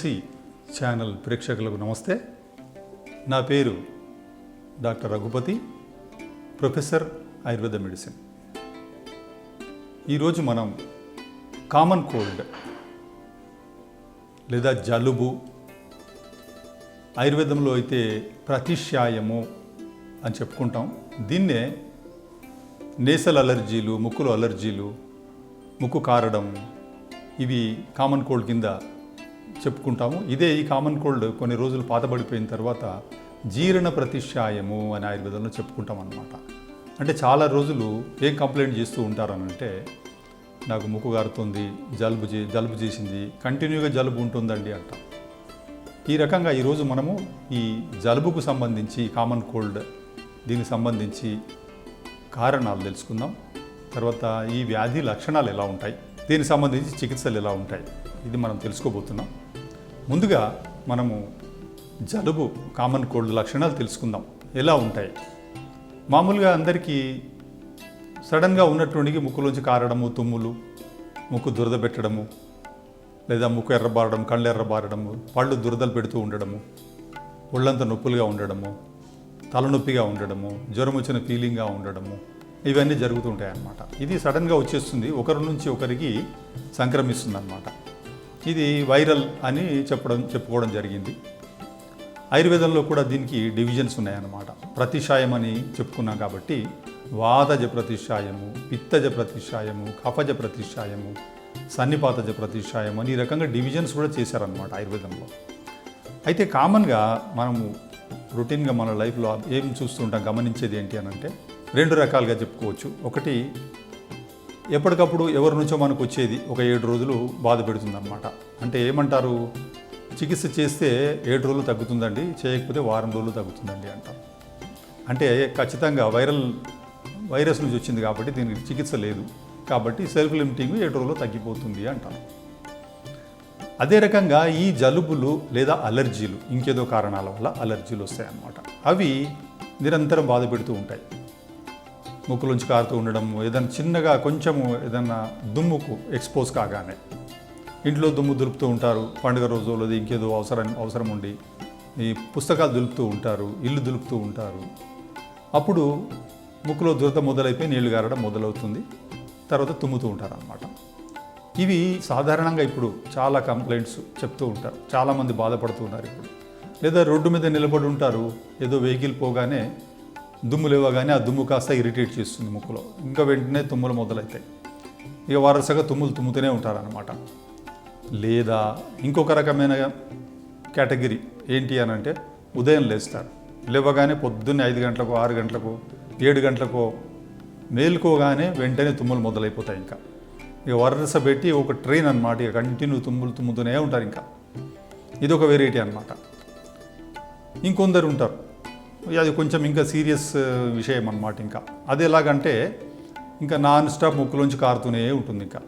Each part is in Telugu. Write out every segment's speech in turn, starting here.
తులసి ఛానల్ ప్రేక్షకులకు నమస్తే. నా పేరు doctor Raghupathi professor ayurveda medicine. ఈరోజు మనం కామన్ కోల్డ్ లేదా జలుబు ఆయుర్వేదంలో అయితే ప్రతిష్యాయము అని చెప్పుకుంటాం. దీన్నే నేసల్ అలర్జీలు ముక్కులు అలర్జీలు ముక్కు కారడం ఇవి కామన్ కోల్డ్ కింద చెప్పుకుంటాము. ఇదే ఈ కామన్ కోల్డ్ కొన్ని రోజులు పాతబడిపోయిన తర్వాత జీర్ణ ప్రతిష్యాయము అని ఆయుర్వేదంలో చెప్పుకుంటాం అనమాట అంటే చాలా రోజులు ఏం కంప్లైంట్ చేస్తూ ఉంటారనంటే నాకు ముక్కు గారుతుంది జలుబు చే జలుబు చేసింది కంటిన్యూగా జలుబు ఉంటుందండి అంట. ఈ రకంగా ఈరోజు మనము ఈ జలుబుకు సంబంధించి కామన్ కోల్డ్ దీనికి సంబంధించి కారణాలు తెలుసుకుందాం. తర్వాత ఈ వ్యాధి లక్షణాలు ఎలా ఉంటాయి? దీనికి సంబంధించి చికిత్సలు ఎలా ఉంటాయి? ఇది మనం తెలుసుకోబోతున్నాం. ముందుగా మనము జలుబు కామన్ కోల్డ్ లక్షణాలు తెలుసుకుందాం. ఎలా ఉంటాయి? మామూలుగా అందరికీ సడన్గా ఉన్నటువంటి ముక్కులోంచి కారడము తుమ్ములు ముక్కు దురద పెట్టడము లేదా ముక్కు ఎర్రబారడం కళ్ళు ఎర్రబారడము పళ్ళు దురదలు పెడుతూ ఉండడము ఒళ్ళంతా నొప్పులుగా ఉండడము తలనొప్పిగా ఉండడము జ్వరం వచ్చిన ఫీలింగ్గా ఉండడము ఇవన్నీ జరుగుతుంటాయి అన్నమాట ఇది సడన్గా వచ్చేస్తుంది ఒకరి నుంచి ఒకరికి సంక్రమిస్తుంది అన్నమాట ఇది వైరల్ అని చెప్పడం చెప్పుకోవడం జరిగింది. ఆయుర్వేదంలో కూడా దీనికి డివిజన్స్ ఉన్నాయన్నమాట. ప్రతిషాయం అని చెప్పుకున్నాం కాబట్టి వాదజ ప్రతిషాయము పిత్తజ ప్రతిషాయము కఫజ ప్రతిషాయము సన్నిపాతజ ప్రతిషాయం అని ఈ రకంగా డివిజన్స్ కూడా చేశారనమాట ఆయుర్వేదంలో. అయితే కామన్గా మనము రొటీన్గా మన లైఫ్లో ఏం చూస్తుంటాం గమనించేది ఏంటి అని అంటే రెండు రకాలుగా చెప్పుకోవచ్చు. ఒకటి ఎప్పటికప్పుడు ఎవరి నుంచో మనకు వచ్చేది ఒక ఏడు రోజులు బాధ పెడుతుందన్నమాట. అంటే ఏమంటారు? చికిత్స చేస్తే ఏడు రోజులు తగ్గుతుందండి చేయకపోతే వారం రోజులు తగ్గుతుందండి అంటారు. అంటే ఖచ్చితంగా వైరల్ వైరస్ నుంచి వచ్చింది కాబట్టి దీనికి చికిత్స లేదు. కాబట్టి సెల్ఫ్ లిమిటింగ్ ఏడు రోజులు తగ్గిపోతుంది అంటారు. అదే రకంగా ఈ జలుబులు లేదా అలర్జీలు ఇంకేదో కారణాల వల్ల అలర్జీలు వస్తాయన్నమాట. అవి నిరంతరం బాధ పెడుతూ ఉంటాయి. ముక్కులోంచి కారుతూ ఉండడం ఏదైనా చిన్నగా కొంచెము ఏదన్నా దుమ్ముకు ఎక్స్పోజ్ కాగానే ఇంట్లో దుమ్ము దులుపుతూ ఉంటారు. పండుగ రోజుల్లో ఇంకేదో అవసరం అవసరం ఉండి ఈ పుస్తకాలు దులుపుతూ ఉంటారు ఇల్లు దులుపుతూ ఉంటారు. అప్పుడు ముక్కులో దురద మొదలైపోయి నీళ్ళు గారడం మొదలవుతుంది. తర్వాత తుమ్ముతూ ఉంటారు అన్నమాట ఇవి సాధారణంగా ఇప్పుడు చాలా కంప్లైంట్స్ చెప్తూ ఉంటారు. చాలామంది బాధపడుతూ ఉన్నారు ఇప్పుడు. లేదా రోడ్డు మీద నిలబడి ఉంటారు. ఏదో వెహికల్ పోగానే దుమ్ము లేవగానే ఆ దుమ్ము కాస్త ఇరిటేట్ చేస్తుంది ముక్కులో. ఇంకా వెంటనే తుమ్ములు మొదలవుతాయి ఇక వరుసగా తుమ్ములు తుమ్ముతూనే ఉంటారనమాట లేదా ఇంకొక రకమైన కేటగిరీ ఏంటి అని అంటే ఉదయం లేస్తారు. లేవగానే పొద్దున్నే ఐదు గంటలకు ఆరు గంటలకు ఏడు గంటలకు మేలుకోగానే వెంటనే తుమ్ములు మొదలైపోతాయి ఇంకా. ఇక వరస పెట్టి ఒక ట్రైన్ అనమాట ఇక కంటిన్యూ తుమ్ములు తుమ్ముతూనే ఉంటారు ఇంకా. ఇది ఒక వెరైటీ అనమాట ఇంకొందరు ఉంటారు. అది కొంచెం ఇంకా సీరియస్ విషయం అనమాట ఇంకా. అది ఎలాగంటే ఇంకా నాన్ స్టాప్ ముక్కులోంచి కారుతూనే ఉంటుంది ఇంకా.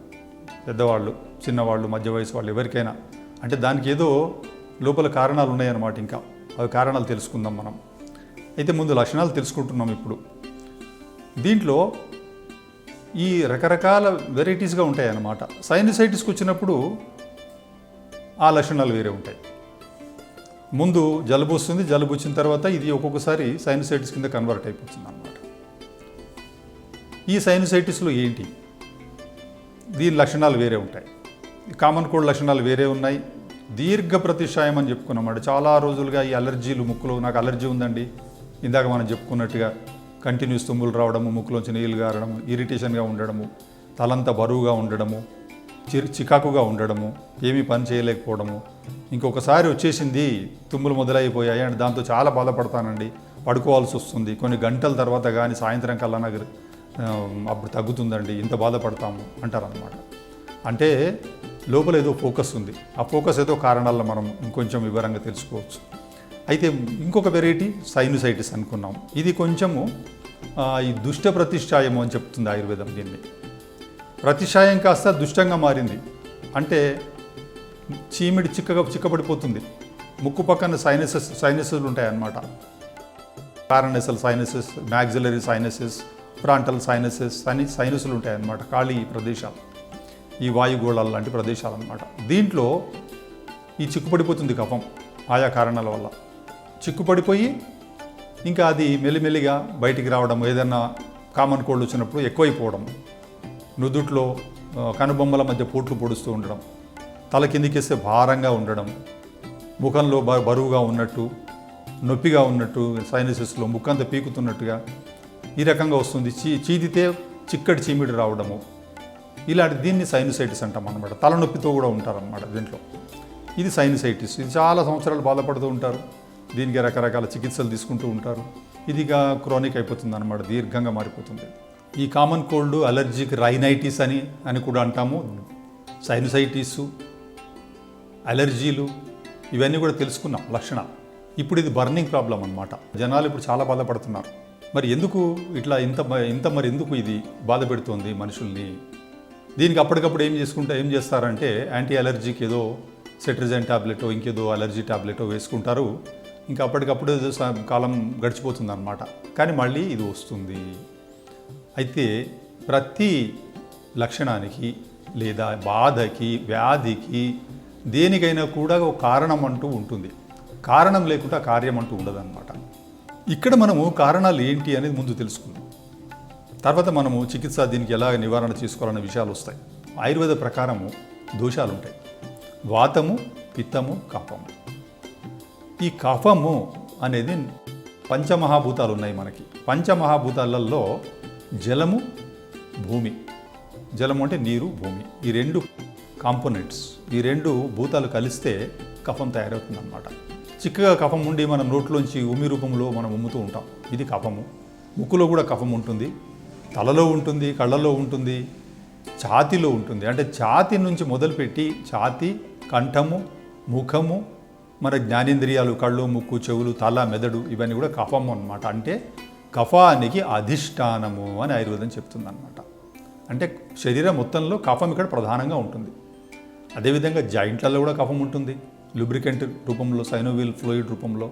పెద్దవాళ్ళు చిన్నవాళ్ళు మధ్య వయసు వాళ్ళు ఎవరికైనా. అంటే దానికి ఏదో లోపల కారణాలు ఉన్నాయన్నమాట ఇంకా. అవి కారణాలు తెలుసుకుందాం మనం. అయితే ముందు లక్షణాలు తెలుసుకుంటున్నాం ఇప్పుడు. దీంట్లో ఈ రకరకాల వెరైటీస్గా ఉంటాయి అన్నమాట సైనసైటిస్కి వచ్చినప్పుడు ఆ లక్షణాలు వేరే ఉంటాయి. ముందు జలుబు వస్తుంది జలుబు వచ్చిన తర్వాత ఇది ఒక్కొక్కసారి సైనసైటిస్ కింద కన్వర్ట్ అయిపోతుంది అనమాట ఈ సైనసైటిస్లో ఏంటి? దీని లక్షణాలు వేరే ఉంటాయి. కామన్ కోల్డ్ లక్షణాలు వేరే ఉన్నాయి. దీర్ఘ ప్రతిషాయం అని చెప్పుకున్నమాట. చాలా రోజులుగా ఈ అలర్జీలు ముక్కులో నాకు అలర్జీ ఉందండి. ఇందాక మనం చెప్పుకున్నట్టుగా కంటిన్యూస్ తుమ్ములు రావడము ముక్కులోంచి నీళ్ళు గారడము ఇరిటేషన్గా ఉండడము తలంతా బరువుగా ఉండడము చికాకుగా ఉండడము ఏమీ పని చేయలేకపోవడము. ఇంకొకసారి వచ్చేసింది తుమ్ములు మొదలైపోయాయి అండ్ దాంతో చాలా బాధపడతానండి. పడుకోవాల్సి వస్తుంది. కొన్ని గంటల తర్వాత కానీ సాయంత్రం కల్లా నాకు అప్పుడు తగ్గుతుందండి. ఇంత బాధపడతాము అంటారనమాట అంటే లోపల ఏదో ఫోకస్ ఉంది. ఆ ఫోకస్ ఏదో కారణాల్లో మనం ఇంకొంచెం వివరంగా తెలుసుకోవచ్చు. అయితే ఇంకొక వెరైటీ సైనుసైటిస్ అనుకున్నాం. ఇది కొంచెము ఈ దుష్ట ప్రతిష్టాయము అని చెప్తుంది ఆయుర్వేదం దీన్ని. ప్రతిషాయం కాస్త దుష్టంగా మారింది. అంటే చీమిడి చిక్కగా చిక్కబడిపోతుంది. ముక్కు పక్కన సైనసెస్ సైనసెస్లు ఉంటాయన్నమాట. Paranasal sinuses maxillary sinuses frontal sinuses అని సైనసులు ఉంటాయన్నమాట ఖాళీ ప్రదేశాలు. ఈ వాయుగోళాలు లాంటి ప్రదేశాలు అన్నమాట దీంట్లో ఈ చిక్కుపడిపోతుంది కఫం ఆయా కారణాల వల్ల. చిక్కుపడిపోయి ఇంకా అది మెల్లిమెల్లిగా బయటికి రావడం ఏదైనా కామన్ కోల్డ్ వచ్చినప్పుడు ఎక్కువైపోవడం. నుదుట్లో కనుబొమ్మల మధ్య పోట్లు పొడుస్తూ ఉండడం తల కిందికేస్తే భారంగా ఉండడం ముఖంలో బ- బరువుగా ఉన్నట్టు నొప్పిగా ఉన్నట్టు సైనసిస్లో ముఖంత పీకుతున్నట్టుగా ఈ రకంగా వస్తుంది. చీ చీదితే చిక్కటి చీమిడి రావడము. ఇలాంటి దీన్ని సైనసైటిస్ అంటాం అనమాట తలనొప్పితో కూడా ఉంటారన్నమాట దీంట్లో. ఇది సైనసైటిస్. ఇది చాలా సంవత్సరాలు బాధపడుతూ ఉంటారు. దీనికి రకరకాల చికిత్సలు తీసుకుంటూ ఉంటారు. ఇదిగా క్రానిక్ అయిపోతుంది అనమాట దీర్ఘంగా మారిపోతుంది. ఈ కామన్ కోల్డ్ అలర్జిక్ రైనైటిస్ అని అని కూడా అంటాము. సైనసైటిస్ అలర్జీలు ఇవన్నీ కూడా తెలుసుకున్నాం లక్షణాలు. ఇప్పుడు ఇది బర్నింగ్ ప్రాబ్లం అనమాట జనాలు ఇప్పుడు చాలా బాధపడుతున్నారు. మరి ఎందుకు ఇట్లా ఇంత ఇంత మరి ఎందుకు ఇది బాధ పెడుతోంది మనుషుల్ని? దీనికి అప్పటికప్పుడు ఏం చేసుకుంటే ఏం చేస్తారంటే యాంటీ అలర్జీకి ఏదో సెట్రిజన్ ట్యాబ్లెటో ఇంకేదో అలర్జీ ట్యాబ్లెటో వేసుకుంటారు. ఇంకా అప్పటికప్పుడు కాలం గడిచిపోతుంది అనమాట కానీ మళ్ళీ ఇది వస్తుంది. అయితే ప్రతి లక్షణానికి లేదా బాధకి వ్యాధికి దేనికైనా కూడా ఒక కారణం అంటూ ఉంటుంది. కారణం లేకుండా కార్యం అంటూ ఉండదన్నమాట. ఇక్కడ మనము కారణాలు ఏంటి అనేది ముందు తెలుసుకుందాం. తర్వాత మనము చికిత్స దీనికి ఎలా నివారణ చేసుకోవాలనే విషయాలు వస్తాయి. ఆయుర్వేద ప్రకారము దోషాలు ఉంటాయి. వాతము పిత్తము కఫము. ఈ కఫము అనేది పంచమహాభూతాలు ఉన్నాయి మనకి. పంచమహాభూతాలలో జలము భూమి. జలము అంటే నీరు భూమి. ఈ రెండు కాంపోనెంట్స్ ఈ రెండు భూతాలు కలిస్తే కఫం తయారవుతుందనమాట చిక్కగా కఫం ఉండి మనం నోట్లోంచి ఉమి రూపంలో మనం ఉమ్ముతూ ఉంటాం. ఇది కఫము. ముక్కులో కూడా కఫం ఉంటుంది. తలలో ఉంటుంది కళ్ళలో ఉంటుంది ఛాతిలో ఉంటుంది. అంటే ఛాతి నుంచి మొదలుపెట్టి ఛాతి కంఠము ముఖము మన జ్ఞానేంద్రియాలు కళ్ళు ముక్కు చెవులు తల మెదడు ఇవన్నీ కూడా కఫము అన్నమాట. అంటే కఫానికి అధిష్టానము అని ఆయుర్వేదం చెప్తుందన్నమాట. అంటే శరీరం మొత్తంలో కఫం ఇక్కడ ప్రధానంగా ఉంటుంది. అదేవిధంగా జాయింట్లలో కూడా కఫం ఉంటుంది. లుబ్రికెంట్ రూపంలో సైనోవిల్ ఫ్లూయిడ్ రూపంలో.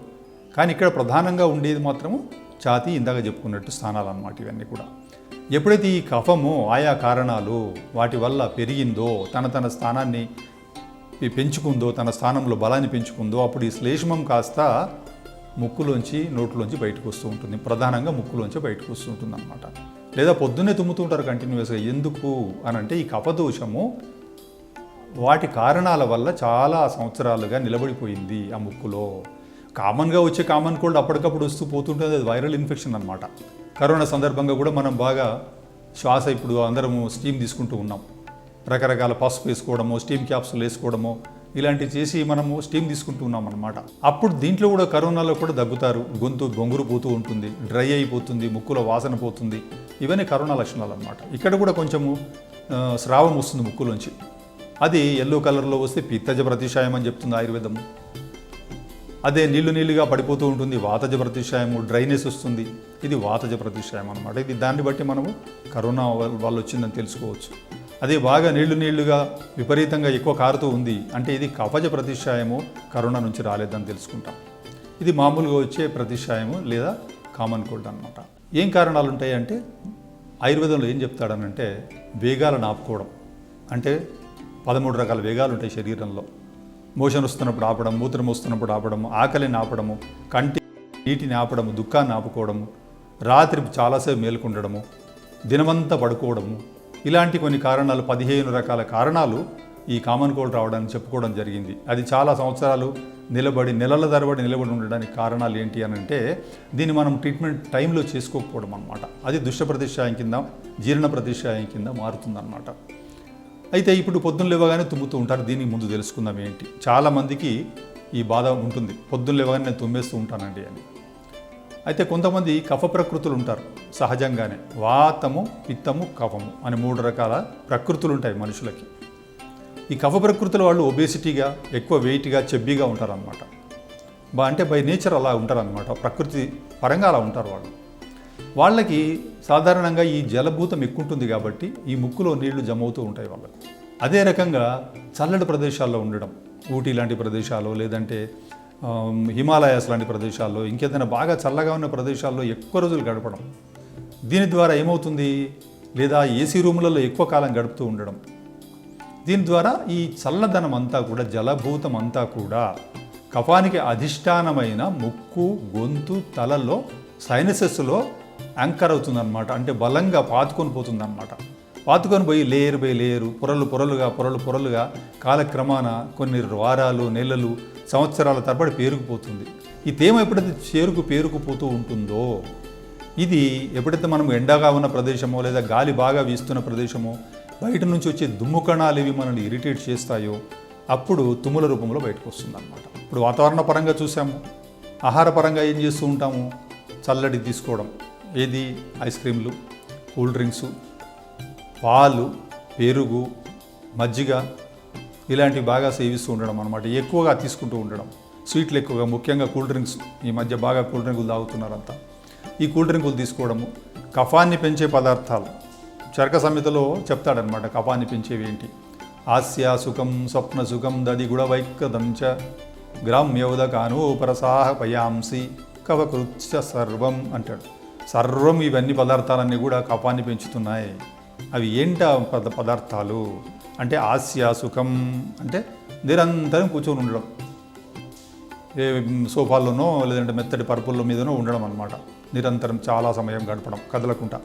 కానీ ఇక్కడ ప్రధానంగా ఉండేది మాత్రము ఛాతీ ఇందాక చెప్పుకున్నట్టు స్థానాలు అన్నమాట ఇవన్నీ కూడా. ఎప్పుడైతే ఈ కఫము ఆయా కారణాలు వాటి వల్ల పెరిగిందో తన తన స్థానాన్ని పెంచుకుందో తన స్థానంలో బలాన్ని పెంచుకుందో అప్పుడు ఈ శ్లేష్మం కాస్త ముక్కులోంచి నోట్లోంచి బయటకు వస్తూ ఉంటుంది. ప్రధానంగా ముక్కులోంచి బయటకు వస్తూ ఉంటుంది అనమాట లేదా పొద్దున్నే తుమ్ముతూ ఉంటారు కంటిన్యూస్గా ఎందుకు అని అంటే ఈ కపదోషము వాటి కారణాల వల్ల చాలా సంవత్సరాలుగా నిలబడిపోయింది ఆ ముక్కులో. కామన్గా వచ్చే కామన్ కోల్డ్ అప్పటికప్పుడు వస్తూ పోతుంటుంది. అది వైరల్ ఇన్ఫెక్షన్ అనమాట కరోనా సందర్భంగా కూడా మనం బాగా శ్వాస ఇప్పుడు అందరము స్టీమ్ తీసుకుంటూ ఉన్నాం. రకరకాల పసుపు వేసుకోవడము స్టీమ్ క్యాప్సులు వేసుకోవడము ఇలాంటివి చేసి మనము స్టీమ్ తీసుకుంటూ ఉన్నాం అనమాట అప్పుడు దీంట్లో కూడా కరోనాలో కూడా దగ్గుతారు. గొంతు బొంగురు పోతూ ఉంటుంది. డ్రై అయిపోతుంది. ముక్కులో వాసన పోతుంది. ఇవన్నీ కరోనా లక్షణాలు అనమాట ఇక్కడ కూడా కొంచెము స్రావం వస్తుంది ముక్కులోంచి. అది ఎల్లో కలర్లో వస్తే పిత్తజ ప్రతిషాయం అని చెప్తుంది ఆయుర్వేదం. అదే నీళ్ళు నీళ్ళుగా పడిపోతూ ఉంటుంది. వాతజ ప్రతిషాయము డ్రైనెస్ వస్తుంది. ఇది వాతజ ప్రతిషాయం అనమాట ఇది దాన్ని బట్టి మనము కరోనా వాళ్ళు వచ్చిందని తెలుసుకోవచ్చు. అదే బాగా నీళ్ళు నీళ్ళుగా విపరీతంగా ఎక్కువ కారుతూ ఉంది అంటే ఇది కఫజ ప్రతిషాయము కరోనా నుంచి రాలేదని తెలుసుకుంటాం. ఇది మామూలుగా వచ్చే ప్రతిషాయము లేదా కామన్ కోల్డ్ అనమాట ఏం కారణాలు ఉంటాయి అంటే ఆయుర్వేదంలో ఏం చెప్తాడనంటే వేగాలను ఆపుకోవడం అంటే పదమూడు రకాల వేగాలు ఉంటాయి శరీరంలో. మోషన్ వస్తున్నప్పుడు ఆపడం మూత్రం వస్తున్నప్పుడు ఆపడము ఆకలిని ఆపడము కంటి నీటిని ఆపడము దుఃఖాన్ని ఆపుకోవడము రాత్రి చాలాసేపు మేలుకుండడము దినమంతా పడుకోవడము ఇలాంటి కొన్ని కారణాలు పదిహేను రకాల కారణాలు ఈ కామన్ కోల్డ్ రావడానికి చెప్పుకోవడం జరిగింది. అది చాలా సంవత్సరాలు నిలబడి నెలల తరబడి నిలబడి ఉండడానికి కారణాలు ఏంటి అని అంటే దీన్ని మనం ట్రీట్మెంట్ టైంలో చేసుకోకపోవడం అనమాట అది దుష్ట ప్రతిష్టాయం కింద జీర్ణ ప్రతిష్టాయం కింద మారుతుందన్నమాట. అయితే ఇప్పుడు పొద్దున్న లేవగానే తుమ్ముతూ ఉంటారు. దీనికి ముందు తెలుసుకుందాం ఏంటి? చాలామందికి ఈ బాధ ఉంటుంది. పొద్దున్న లేవగానే నేను తుమ్మేస్తూ ఉంటానండి అని. అయితే కొంతమంది కఫ ప్రకృతులు ఉంటారు సహజంగానే. వాతము పిత్తము కఫము అని మూడు రకాల ప్రకృతులు ఉంటాయి మనుషులకి. ఈ కఫ ప్రకృతుల వాళ్ళు ఒబేసిటీగా ఎక్కువ వెయిట్గా చెబ్బీగా ఉంటారనమాట బా అంటే బై నేచర్ అలా ఉంటారనమాట ప్రకృతి పరంగా అలా ఉంటారు వాళ్ళు. వాళ్ళకి సాధారణంగా ఈ జలభూతం ఎక్కువ ఉంటుంది కాబట్టి ఈ ముక్కులో నీళ్ళు జమ అవుతూ ఉంటాయి వాళ్ళకు. అదే రకంగా చల్లటి ప్రదేశాల్లో ఉండడం ఊటీ లాంటి ప్రదేశాలు లేదంటే హిమాలయాస్ లాంటి ప్రదేశాల్లో ఇంకేదైనా బాగా చల్లగా ఉన్న ప్రదేశాల్లో ఎక్కువ రోజులు గడపడం. దీని ద్వారా ఏమవుతుంది? లేదా ఏసీ రూములలో ఎక్కువ కాలం గడుపుతూ ఉండడం. దీని ద్వారా ఈ చల్లదనం అంతా కూడా జలభూతం అంతా కూడా కఫానికి అధిష్టానమైన ముక్కు గొంతు తలలో సైనసెస్లో యాంకర్ అవుతుందన్నమాట. అంటే బలంగా పాతుకొని పోతుందన్నమాట. పాతుకొని పోయి లేయర్ బై లేయరు పొరలు పొరలుగా పొరలు పొరలుగా కాలక్రమాన కొన్ని వారాలు నెలలు సంవత్సరాల తరబడి పేరుకుపోతుంది. ఈ తేమ ఎప్పుడైతే చేరుకు పేరుకుపోతూ ఉంటుందో ఇది ఎప్పుడైతే మనం ఎండగా ఉన్న ప్రదేశమో లేదా గాలి బాగా వీస్తున్న ప్రదేశమో బయట నుంచి వచ్చే దుమ్ము కణాలు ఇవి మనల్ని ఇరిటేట్ చేస్తాయో అప్పుడు తుమ్ముల రూపంలో బయటకు వస్తుంది అనమాట ఇప్పుడు వాతావరణ పరంగా చూసాము. ఆహార పరంగా ఏం చేస్తూ ఉంటాము? చల్లటి తీసుకోవడం. ఏది? ఐస్ క్రీమ్లు కూల్ డ్రింక్స్ పాలు పెరుగు మజ్జిగ ఇలాంటివి బాగా సేవిస్తూ ఉండడం అనమాట ఎక్కువగా తీసుకుంటూ ఉండడం. స్వీట్లు ఎక్కువగా ముఖ్యంగా కూల్ డ్రింక్స్. ఈ మధ్య బాగా కూల్ డ్రింకులు తాగుతున్నారంతా. ఈ కూల్ డ్రింకులు తీసుకోవడము కఫాన్ని పెంచే పదార్థాలు. చరక సంహితలో చెప్తాడనమాట కఫాన్ని పెంచేవి ఏంటి? హాస్య సుఖం స్వప్న సుఖం దది గుణవైకదం చ. గ్రామ్యౌదకాను పరసాహ పయాంసి. కవకృత్య సర్వం అంటాడు. సర్వం ఇవన్నీ పదార్థాలన్నీ కూడా కఫాన్ని పెంచుతున్నాయి. అవి ఏంట పద పదార్థాలు? అంటే ఆస్య సుఖం అంటే నిరంతరం కూర్చొని ఉండడం. ఏ సోఫాల్లోనో లేదంటే మెత్తటి పరుపుల మీదనో ఉండడం అనమాట నిరంతరం చాలా సమయం గడపడం కదలకుండా.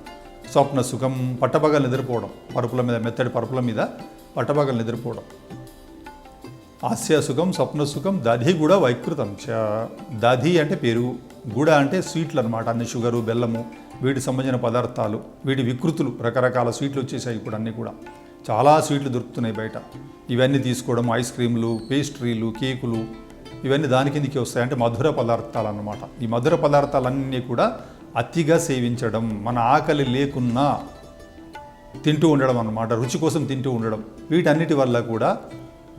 స్వప్న సుఖం పట్టపగలు నిద్రపోవడం. పరుపుల మీద మెత్తటి పరుపుల మీద పట్టపగలు నిద్రపోవడం. ఆస్య సుఖం స్వప్న సుఖం దధి కూడా వైకృతం. చ దధి అంటే పెరుగు గుడ అంటే స్వీట్లు అనమాట అన్ని షుగరు బెల్లము వీటికి సంబంధించిన పదార్థాలు వీటి వికృతులు రకరకాల స్వీట్లు వచ్చేసాయి ఇప్పుడు అన్నీ కూడా. చాలా స్వీట్లు దొరుకుతున్నాయి బయట. ఇవన్నీ తీసుకోవడం ఐస్ క్రీమ్లు పేస్ట్రీలు కేకులు ఇవన్నీ దాని కిందకి వస్తాయి అంటే మధుర పదార్థాలు అన్నమాట ఈ మధుర పదార్థాలన్నీ కూడా అతిగా సేవించడం మన ఆకలి లేకున్నా తింటూ ఉండడం అన్నమాట. రుచి కోసం తింటూ ఉండడం. వీటన్నిటి వల్ల కూడా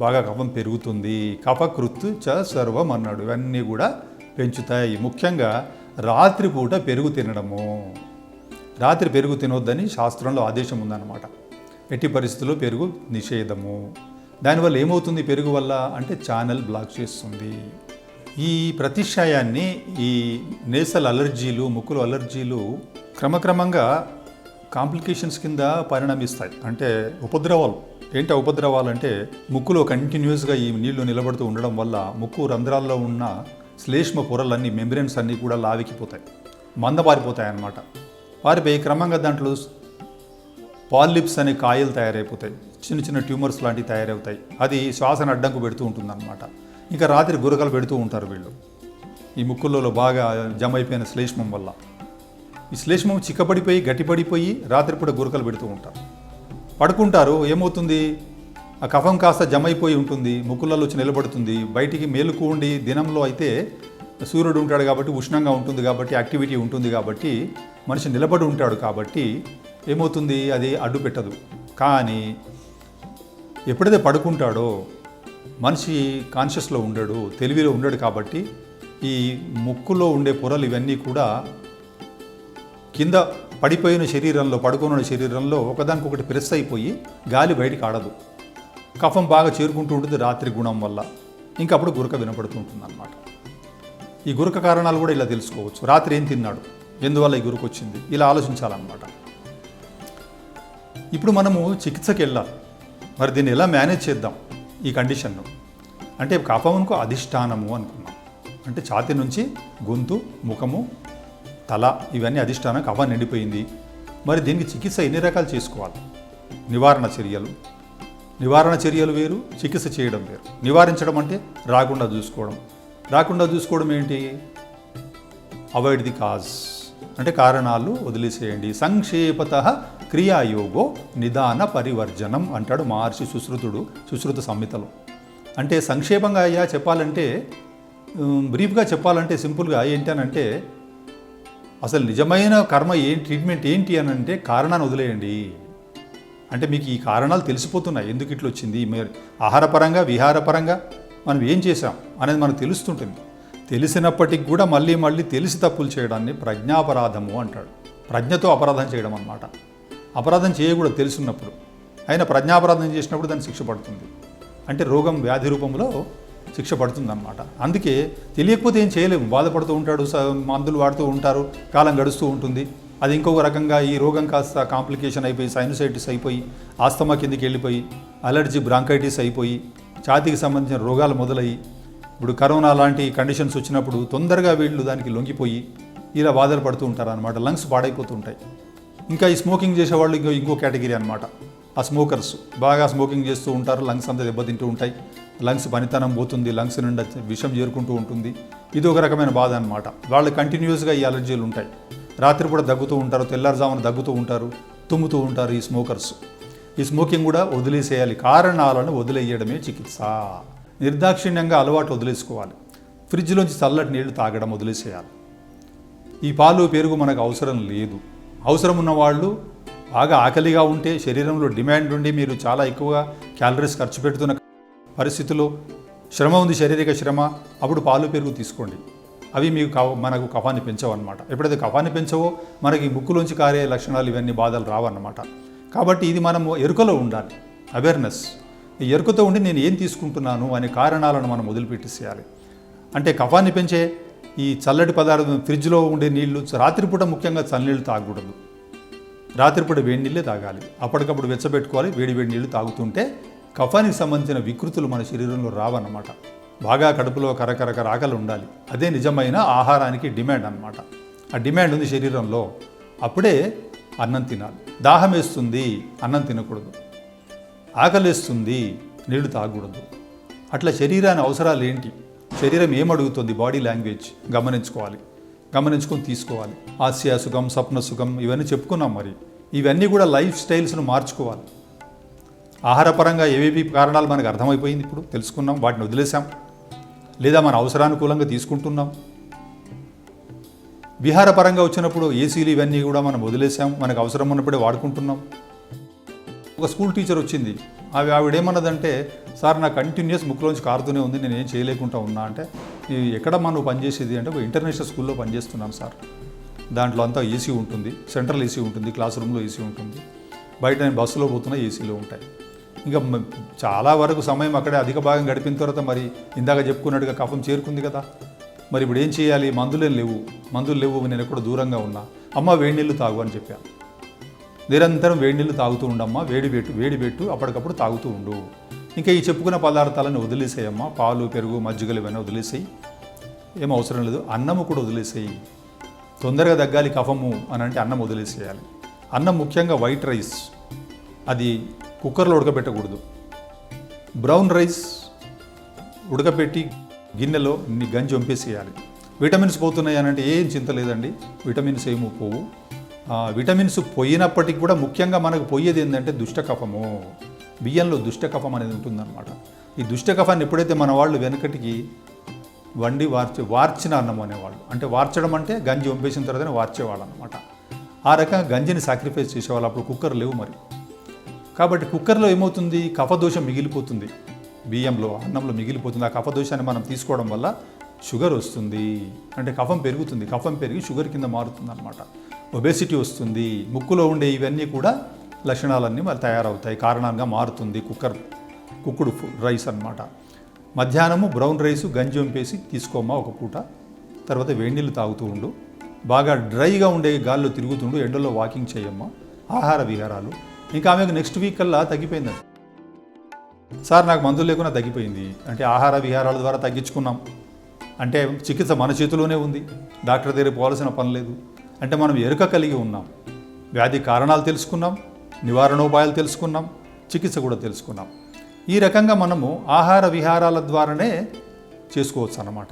బాగా కఫం పెరుగుతుంది. కఫకృత్తు చ సర్వం అన్నాడు. ఇవన్నీ కూడా పెంచుతాయి. ముఖ్యంగా రాత్రిపూట పెరుగు తినడము. రాత్రి పెరుగు తినొద్దని శాస్త్రంలో ఆదేశం ఉందన్నమాట. ఎట్టి పరిస్థితుల్లో పెరుగు నిషేధము. దానివల్ల ఏమవుతుంది పెరుగు వల్ల అంటే ఛానల్ బ్లాక్ చేస్తుంది. ఈ ప్రతిషాయాన్ని ఈ నేసల్ అలర్జీలు ముక్కులు అలర్జీలు క్రమక్రమంగా కాంప్లికేషన్స్ కింద పరిణమిస్తాయి. అంటే ఉపద్రవాలు. ఏంటి ఉపద్రవాలు అంటే ముక్కులో కంటిన్యూస్గా ఈ నీళ్ళు నిలబడుతూ ఉండడం వల్ల ముక్కు రంధ్రాల్లో ఉన్న శ్లేష్మ పొరలన్నీ మెంబ్రెన్స్ అన్నీ కూడా లావికిపోతాయి. మందపారిపోతాయి అన్నమాట పారిపోయి క్రమంగా దాంట్లో పాలిప్స్ అనే కాయలు తయారైపోతాయి. చిన్న చిన్న ట్యూమర్స్ లాంటివి తయారవుతాయి. అది శ్వాసను అడ్డంకు పెడుతూ ఉంటుందన్నమాట. ఇంకా రాత్రి గురకలు పెడుతూ ఉంటారు వీళ్ళు. ఈ ముక్కుల్లో బాగా జమ అయిపోయిన శ్లేష్మం వల్ల. ఈ శ్లేష్మం చిక్కపడిపోయి గట్టిపడిపోయి రాత్రిపూట గురకలు పెడుతూ ఉంటారు. పడుకుంటారు ఏమవుతుంది? ఆ కఫం కాస్త జమ అయిపోయి ఉంటుంది ముక్కులలో వచ్చి నిలబడుతుంది. బయటికి మేలుకు ఉండి దినంలో అయితే సూర్యుడు ఉంటాడు కాబట్టి ఉష్ణంగా ఉంటుంది కాబట్టి యాక్టివిటీ ఉంటుంది కాబట్టి మనిషి నిలబడి ఉంటాడు కాబట్టి ఏమవుతుంది? అది అడ్డు పెట్టదు. కానీ ఎప్పుడైతే పడుకుంటాడో మనిషి కాన్షియస్లో ఉండడు తెలివిలో ఉండడు కాబట్టి ఈ ముక్కులో ఉండే పొరలు ఇవన్నీ కూడా కింద పడిపోయిన శరీరంలో పడుకున్న శరీరంలో ఒకదానికొకటి ప్రెస్ అయిపోయి గాలి బయటకు ఆడదు. కఫం బాగా చేరుకుంటూ ఉంటుంది రాత్రి గుణం వల్ల. ఇంకా అప్పుడు గురక వినపడుతూ ఉంటుంది అనమాట ఈ గురక కారణాలు కూడా ఇలా తెలుసుకోవచ్చు. రాత్రి ఏం తిన్నాడు? ఎందువల్ల ఈ గురుకు వచ్చింది ఇలా ఆలోచించాలన్నమాట. ఇప్పుడు మనము చికిత్సకి వెళ్ళాలి మరి దీన్ని ఎలా మేనేజ్ చేద్దాం ఈ కండిషన్ను? అంటే కఫమునకు అధిష్టానము అనుకున్నాం. అంటే ఛాతి నుంచి గొంతు ముఖము తల ఇవన్నీ అధిష్టానం కఫం నిండిపోయింది. మరి దీనికి చికిత్స ఎన్ని రకాలు చేసుకోవాలి? నివారణ చర్యలు. నివారణ చర్యలు వేరు చికిత్స చేయడం వేరు. నివారించడం అంటే రాకుండా చూసుకోవడం. రాకుండా చూసుకోవడం ఏంటి? అవాయిడ్ ది కాజ్ అంటే కారణాలు వదిలేసేయండి. సంక్షేపత క్రియాయోగో నిదాన పరివర్జనం అంటాడు మహర్షి సుశ్రుతుడు సుశ్రుత సంహితలో. అంటే సంక్షేపంగా అయ్యా చెప్పాలంటే బ్రీఫ్గా చెప్పాలంటే సింపుల్గా ఏంటనంటే అసలు నిజమైన కర్మ ఏం ట్రీట్మెంట్ ఏంటి అని అంటే కారణాన్ని వదిలేయండి. అంటే మీకు ఈ కారణాలు తెలిసిపోతున్నాయి. ఎందుకు ఇట్లా వచ్చింది? మీరు ఆహారపరంగా విహారపరంగా మనం ఏం చేసాం అనేది మనకు తెలుస్తుంటుంది. తెలిసినప్పటికి కూడా మళ్ళీ మళ్ళీ తెలిసి తప్పులు చేయడాన్ని ప్రజ్ఞాపరాధము అంటాడు. ప్రజ్ఞతో అపరాధం చేయడం అన్నమాట. అపరాధం చేయకూడదు తెలుసున్నప్పుడు. అయినా ప్రజ్ఞాపరాధం చేసినప్పుడు దాన్ని శిక్ష పడుతుంది. అంటే రోగం వ్యాధి రూపంలో శిక్ష పడుతుందన్నమాట. అందుకే తెలియకపోతే ఏం చేయలేము బాధపడుతూ ఉంటాడు స- మందులు వాడుతూ ఉంటారు కాలం గడుస్తూ ఉంటుంది. అది ఇంకొక రకంగా ఈ రోగం కాస్త కాంప్లికేషన్ అయిపోయి సైనసైటిస్ అయిపోయి ఆస్తమా కిందికి వెళ్ళిపోయి అలర్జీ బ్రాంకైటిస్ అయిపోయి ఛాతీకి సంబంధించిన రోగాలు మొదలయ్యి ఇప్పుడు కరోనా లాంటి కండిషన్స్ వచ్చినప్పుడు తొందరగా వీళ్ళు దానికి లొంగిపోయి ఇలా బాధలు పడుతూ ఉంటారు అనమాట లంగ్స్ పాడైపోతూ ఉంటాయి. ఇంకా ఈ స్మోకింగ్ చేసేవాళ్ళు ఇంకో ఇంకో కేటగిరీ అనమాట ఆ స్మోకర్స్ బాగా స్మోకింగ్ చేస్తూ ఉంటారు లంగ్స్ అంతా దెబ్బతింటూ ఉంటాయి. లంగ్స్ పనితనం పోతుంది లంగ్స్ నిండా విషం చేరుకుంటూ ఉంటుంది. ఇది ఒక రకమైన బాధ అనమాట వాళ్ళు కంటిన్యూస్గా ఈ అలర్జీలు ఉంటాయి. రాత్రిపూట దగ్గుతూ ఉంటారు తెల్లారుజామున దగ్గుతూ ఉంటారు తుమ్ముతూ ఉంటారు ఈ స్మోకర్స్ ఈ స్మోకింగ్ కూడా వదిలేసేయాలి. కారణాలను వదిలేయడమే చికిత్స. నిర్దాక్షిణ్యంగా అలవాటు వదిలేసుకోవాలి. ఫ్రిడ్జ్లోంచి చల్లటి నీళ్ళు తాగడం వదిలేసేయాలి. ఈ పాలు పెరుగు మనకు అవసరం లేదు. అవసరం ఉన్న వాళ్ళు బాగా ఆకలిగా ఉంటే శరీరంలో డిమాండ్ ఉండి మీరు చాలా ఎక్కువగా క్యాలరీస్ ఖర్చు పెడుతున్న పరిస్థితుల్లో శ్రమ ఉంది శారీరక శ్రమ అప్పుడు పాలు పెరుగు తీసుకోండి. అవి మీకు కవ మనకు కఫాన్ని పెంచవన్నమాట ఎప్పుడైతే కఫాన్ని పెంచవో మనకి ముక్కులోంచి కారే లక్షణాలు ఇవన్నీ బాధలు రావన్నమాట కాబట్టి ఇది మనము ఎరుకలో ఉండాలి. అవేర్నెస్ ఈ ఎరుకతో ఉండి నేను ఏం తీసుకుంటున్నాను అనే కారణాలను మనం వదిలిపెట్టేసేయాలి. అంటే కఫాన్ని పెంచే ఈ చల్లటి పదార్థం ఫ్రిడ్జ్లో ఉండే నీళ్ళు రాత్రిపూట ముఖ్యంగా చల్లనీళ్ళు తాగకూడదు. రాత్రిపూట వేడి నీళ్ళే తాగాలి. అప్పటికప్పుడు వెచ్చబెట్టుకోవాలి. వేడి వేడి నీళ్ళు తాగుతుంటే కఫానికి సంబంధించిన వికృతులు మన శరీరంలో రావన్నమాట. బాగా కడుపులో కరకరకర ఆకలి ఉండాలి. అదే నిజమైన ఆహారానికి డిమాండ్ అన్నమాట. ఆ డిమాండ్ ఉంది శరీరంలో. అప్పుడే అన్నం తినాలి. దాహం వేస్తుంది అన్నం తినకూడదు. ఆకలిస్తుంది నీళ్ళు తాగకూడదు. అట్లా శరీరాన్ని అవసరాలు ఏంటి? శరీరం ఏమడుగుతుంది? బాడీ లాంగ్వేజ్ గమనించుకోవాలి. గమనించుకొని తీసుకోవాలి. హాస్య సుఖం స్వప్న సుఖం ఇవన్నీ చెప్పుకున్నాం మరి. ఇవన్నీ కూడా లైఫ్ స్టైల్స్ను మార్చుకోవాలి. ఆహారపరంగా ఏవేవి కారణాలు మనకు అర్థమైపోయింది ఇప్పుడు? తెలుసుకున్నాం వాటిని వదిలేసాం లేదా మన అవసరానుకూలంగా తీసుకుంటున్నాం. విహారపరంగా వచ్చినప్పుడు ఏసీలు ఇవన్నీ కూడా మనం వదిలేసాం మనకు అవసరం ఉన్నప్పుడే వాడుకుంటున్నాం. ఒక స్కూల్ టీచర్ వచ్చింది. అవి ఆవిడేమన్నదంటే సార్ నా కంటిన్యూస్ ముక్కులోంచి కారుతూనే ఉంది నేను ఏం చేయలేకుండా ఉన్నా. అంటే ఎక్కడ మనం పనిచేసేది? అంటే ఒక ఇంటర్నేషనల్ స్కూల్లో పనిచేస్తున్నాను సార్. దాంట్లో అంతా ఏసీ ఉంటుంది సెంట్రల్ ఏసీ ఉంటుంది క్లాస్ రూమ్లో ఏసీ ఉంటుంది. బయట నేను బస్సులో పోతున్నా ఏసీలో ఉంటాయి. ఇంకా చాలా వరకు సమయం అక్కడే అధిక భాగం గడిపిన తర్వాత మరి ఇందాక చెప్పుకున్నట్టుగా కఫం చేరుకుంది కదా. మరి ఇప్పుడు ఏం చేయాలి? మందులేం లేవు. మందులు లేవు నేను ఎక్కడ దూరంగా ఉన్నా. అమ్మ వేడి నీళ్ళు తాగు అని చెప్పాను నిరంతరం వేడి నీళ్ళు తాగుతూ ఉండమ్మా వేడి పెట్టు వేడి పెట్టు అప్పటికప్పుడు తాగుతూ ఉండు. ఇంకా ఈ చెప్పుకున్న పదార్థాలను వదిలేసేయమ్మా పాలు పెరుగు మజ్జిగలు ఇవన్నీ వదిలేసేయి. ఏం అవసరం లేదు అన్నము కూడా వదిలేసేయి. తొందరగా తగ్గాలి కఫము అని అంటే అన్నం వదిలేసేయాలి. అన్నం ముఖ్యంగా వైట్ రైస్ అది కుక్కర్లో ఉడకబెట్టకూడదు. బ్రౌన్ రైస్ ఉడకబెట్టి గిన్నెలో గంజి వంపేసేయాలి. విటమిన్స్ పోతున్నాయి అని అంటే ఏం చింత లేదండి. విటమిన్స్ ఏమో పోవు. విటమిన్స్ పోయినప్పటికీ కూడా ముఖ్యంగా మనకు పోయేది ఏంటంటే దుష్ట కఫము బియ్యంలో దుష్ట కఫం అనేది ఉంటుందన్నమాట. ఈ దుష్ట కఫాన్ని ఎప్పుడైతే మన వాళ్ళు వెనకటికి వండి వార్చి వార్చిన అన్నం అనేవాళ్ళు. అంటే వార్చడం అంటే గంజి వంపేసిన తర్వాతనే వార్చేవాళ్ళు అనమాట ఆ రకంగా గంజిని సాక్రిఫైస్ చేసేవాళ్ళు అప్పుడు కుక్కర్ లేవు మరి. కాబట్టి కుక్కర్లో ఏమవుతుంది? కఫదోషం మిగిలిపోతుంది. బియ్యంలో అన్నంలో మిగిలిపోతుంది. ఆ కఫదోషాన్ని మనం తీసుకోవడం వల్ల షుగర్ వస్తుంది. అంటే కఫం పెరుగుతుంది. కఫం పెరిగి షుగర్ కింద మారుతుంది అనమాట ఒబేసిటీ వస్తుంది ముక్కులో ఉండే ఇవన్నీ కూడా లక్షణాలన్నీ మరి తయారవుతాయి. కారణంగా మారుతుంది కుక్కర్ కుక్కుడు రైస్ అన్నమాట. మధ్యాహ్నము బ్రౌన్ రైస్ గంజి వంపేసి తీసుకోమ్మా ఒక పూట. తర్వాత వేడి నీళ్ళు తాగుతూ ఉండు. బాగా డ్రైగా ఉండే గాల్లో తిరుగుతుండు ఎండలో వాకింగ్ చేయమ్మా. ఆహార విహారాలు. ఇంకా ఆమెకు నెక్స్ట్ వీక్ కల్లా తగ్గిపోయిందండి. సార్ నాకు మందులు లేకుండా తగ్గిపోయింది. అంటే ఆహార విహారాల ద్వారా తగ్గించుకున్నాం. అంటే చికిత్స మన చేతిలోనే ఉంది. డాక్టర్ దగ్గర పోవాల్సిన పని లేదు. అంటే మనం ఎరుక కలిగి ఉన్నాం. వ్యాధి కారణాలు తెలుసుకున్నాం నివారణోపాయాలు తెలుసుకున్నాం చికిత్స కూడా తెలుసుకున్నాం. ఈ రకంగా మనము ఆహార విహారాల ద్వారానే చేసుకోవచ్చు అన్నమాట.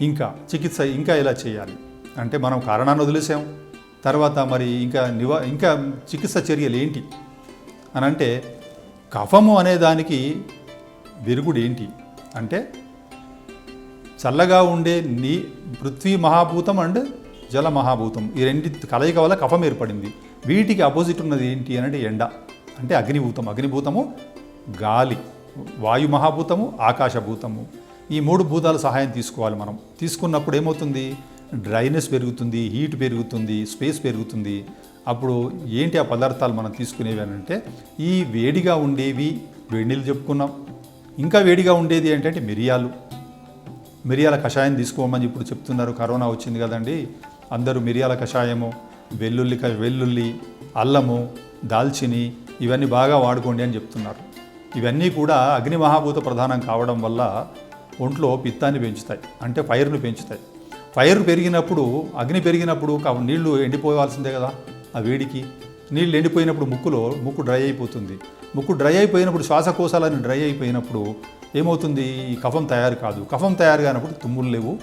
ఇంకా చికిత్స ఇంకా ఎలా చేయాలి? అంటే మనం కారణాన్ని వదిలేసాం. తర్వాత మరి ఇంకా నివా ఇంకా చికిత్స చర్యలు ఏంటి? అని అంటే కఫము అనే దానికి విరుగుడు ఏంటి? అంటే చల్లగా ఉండే నీ పృథ్వీ మహాభూతం అండ్ జల మహాభూతం ఈ రెండి కలయిక వల్ల కఫం ఏర్పడింది. వీటికి అపోజిట్ ఉన్నది ఏంటి అని అంటే ఎండ. అంటే అగ్నిభూతం. అగ్నిభూతము గాలి. వాయు మహాభూతము ఆకాశభూతము. ఈ మూడు భూతాల సహాయం తీసుకోవాలి మనం. తీసుకున్నప్పుడు ఏమవుతుంది? డ్రైనెస్ పెరుగుతుంది హీట్ పెరుగుతుంది స్పేస్ పెరుగుతుంది. అప్పుడు ఏంటి ఆ పదార్థాలు మనం తీసుకునేవి అని అంటే ఈ వేడిగా ఉండేవి వేడి నీళ్ళు చెప్పుకున్నాం. ఇంకా వేడిగా ఉండేది ఏంటంటే మిరియాలు. మిరియాల కషాయం తీసుకోమని ఇప్పుడు చెప్తున్నారు. కరోనా వచ్చింది కదండి. అందరూ మిరియాల కషాయము వెల్లుల్లి క- వెల్లుల్లి అల్లము దాల్చిని ఇవన్నీ బాగా వాడుకోండి అని చెప్తున్నారు. ఇవన్నీ కూడా అగ్ని మహాభూత ప్రధానం కావడం వల్ల ఒంట్లో పిత్తాన్ని పెంచుతాయి అంటే ఫైర్ను పెంచుతాయి. ఫైర్ పెరిగినప్పుడు అగ్ని పెరిగినప్పుడు నీళ్ళు ఎండిపోవాల్సిందే కదా ఆ వేడికి. నీళ్ళు ఎండిపోయినప్పుడు ముక్కులో ముక్కు డ్రై అయిపోతుంది. ముక్కు డ్రై అయిపోయినప్పుడు శ్వాసకోశాలని డ్రై అయిపోయినప్పుడు ఏమవుతుంది? ఈ కఫం తయారు కాదు. కఫం తయారు కానప్పుడు తుమ్ములు లేవు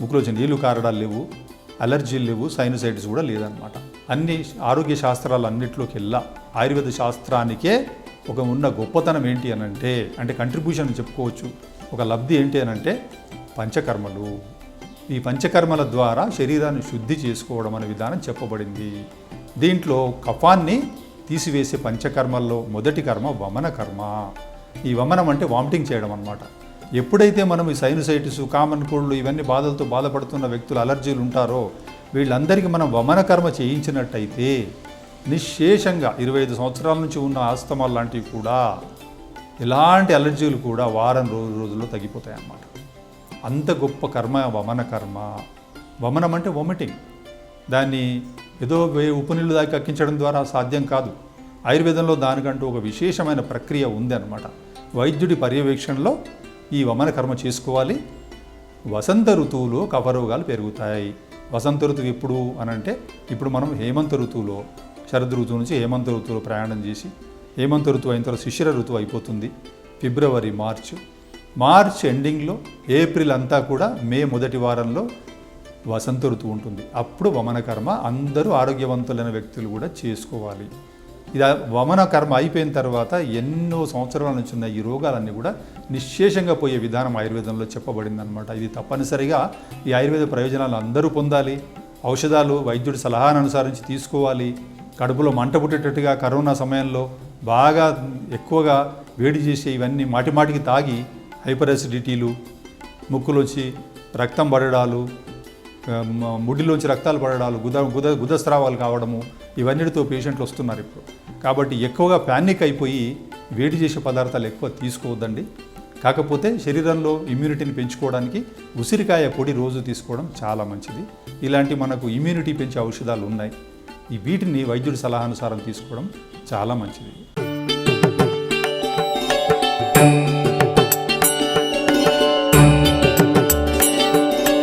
ముక్కులోంచి నీళ్ళు కారడాలు లేవు. అలర్జీలు లేవు సైనసైటిస్ కూడా లేదనమాట అన్ని ఆరోగ్య శాస్త్రాలు అన్నిట్లోకి వెళ్ళా ఆయుర్వేద శాస్త్రానికే ఒక ఉన్న గొప్పతనం ఏంటి అని అంటే అంటే కంట్రిబ్యూషన్ అని చెప్పుకోవచ్చు. ఒక లబ్ధి ఏంటి అని అంటే పంచకర్మలు. ఈ పంచకర్మల ద్వారా శరీరాన్ని శుద్ధి చేసుకోవడం అనే విధానం చెప్పబడింది. దీంట్లో కఫాన్ని తీసివేసే పంచకర్మల్లో మొదటి కర్మ వమన కర్మ. ఈ వమనం అంటే వామిటింగ్ చేయడం అనమాట ఎప్పుడైతే మనం ఈ సైనుసైటిస్ కామన్ కోళ్ళు ఇవన్నీ బాధలతో బాధపడుతున్న వ్యక్తులు అలర్జీలు ఉంటారో వీళ్ళందరికీ మనం వమన కర్మ చేయించినట్టయితే నిశ్శేషంగా ఇరవై ఐదు సంవత్సరాల నుంచి ఉన్న ఆస్తమాలు లాంటివి కూడా ఎలాంటి అలర్జీలు కూడా వారం రోజు రోజుల్లో తగ్గిపోతాయి అన్నమాట అంత గొప్ప కర్మ వమన కర్మ. వమనం అంటే వొమిటింగ్ దాన్ని ఏదో ఉపనీళ్ళు ఉప్పు నీళ్ళు దాకా కక్కించడం ద్వారా సాధ్యం కాదు. ఆయుర్వేదంలో దానికంటూ ఒక విశేషమైన ప్రక్రియ ఉంది అనమాట వైద్యుడి పర్యవేక్షణలో ఈ వమన కర్మ చేసుకోవాలి. వసంత ఋతువులో కఫరోగాలు పెరుగుతాయి. వసంత ఋతువు ఎప్పుడు అని అంటే ఇప్పుడు మనం హేమంత ఋతువులో శరద్ ఋతువు నుంచి హేమంత ఋతువులో ప్రయాణం చేసి హేమంత ఋతువు అయిన తర్వాత శిశిర ఋతువు అయిపోతుంది. February March. మార్చ్ ఎండింగ్లో ఏప్రిల్ అంతా కూడా మే మొదటి వారంలో వసంత ఋతువు ఉంటుంది. అప్పుడు వమన కర్మ అందరూ ఆరోగ్యవంతులైన వ్యక్తులు కూడా చేసుకోవాలి. ఇది వమన కర్మ అయిపోయిన తర్వాత ఎన్నో సంవత్సరాల నుంచి ఉన్న ఈ రోగాలన్నీ కూడా నిశ్శేషంగా పోయే విధానం ఆయుర్వేదంలో చెప్పబడింది అనమాట ఇది తప్పనిసరిగా ఈ ఆయుర్వేద ప్రయోజనాలు అందరూ పొందాలి. ఔషధాలు వైద్యుడి సలహాను అనుసరించి తీసుకోవాలి. కడుపులో మంట పుట్టేటట్టుగా కరోనా సమయంలో బాగా ఎక్కువగా వేడి చేసే ఇవన్నీ మాటిమాటికి తాగి హైపర్ అసిడిటీలు ముక్కులోంచి రక్తం పడడాలు ముడిలోంచి రక్తాలు పడడాలు గుద గుద గుదస్రావాలు కావడము ఇవన్నిటితో పేషెంట్లు వస్తున్నారు ఇప్పుడు. కాబట్టి ఎక్కువగా ప్యానిక్ అయిపోయి వేడి చేసే పదార్థాలు ఎక్కువ తీసుకోవద్దండి. కాకపోతే శరీరంలో ఇమ్యూనిటీని పెంచుకోవడానికి ఉసిరికాయ పొడి రోజు తీసుకోవడం చాలా మంచిది. ఇలాంటి మనకు ఇమ్యూనిటీ పెంచే ఔషధాలు ఉన్నాయి. ఈ వీటిని వైద్యుడి సలహానుసారం తీసుకోవడం చాలా మంచిది.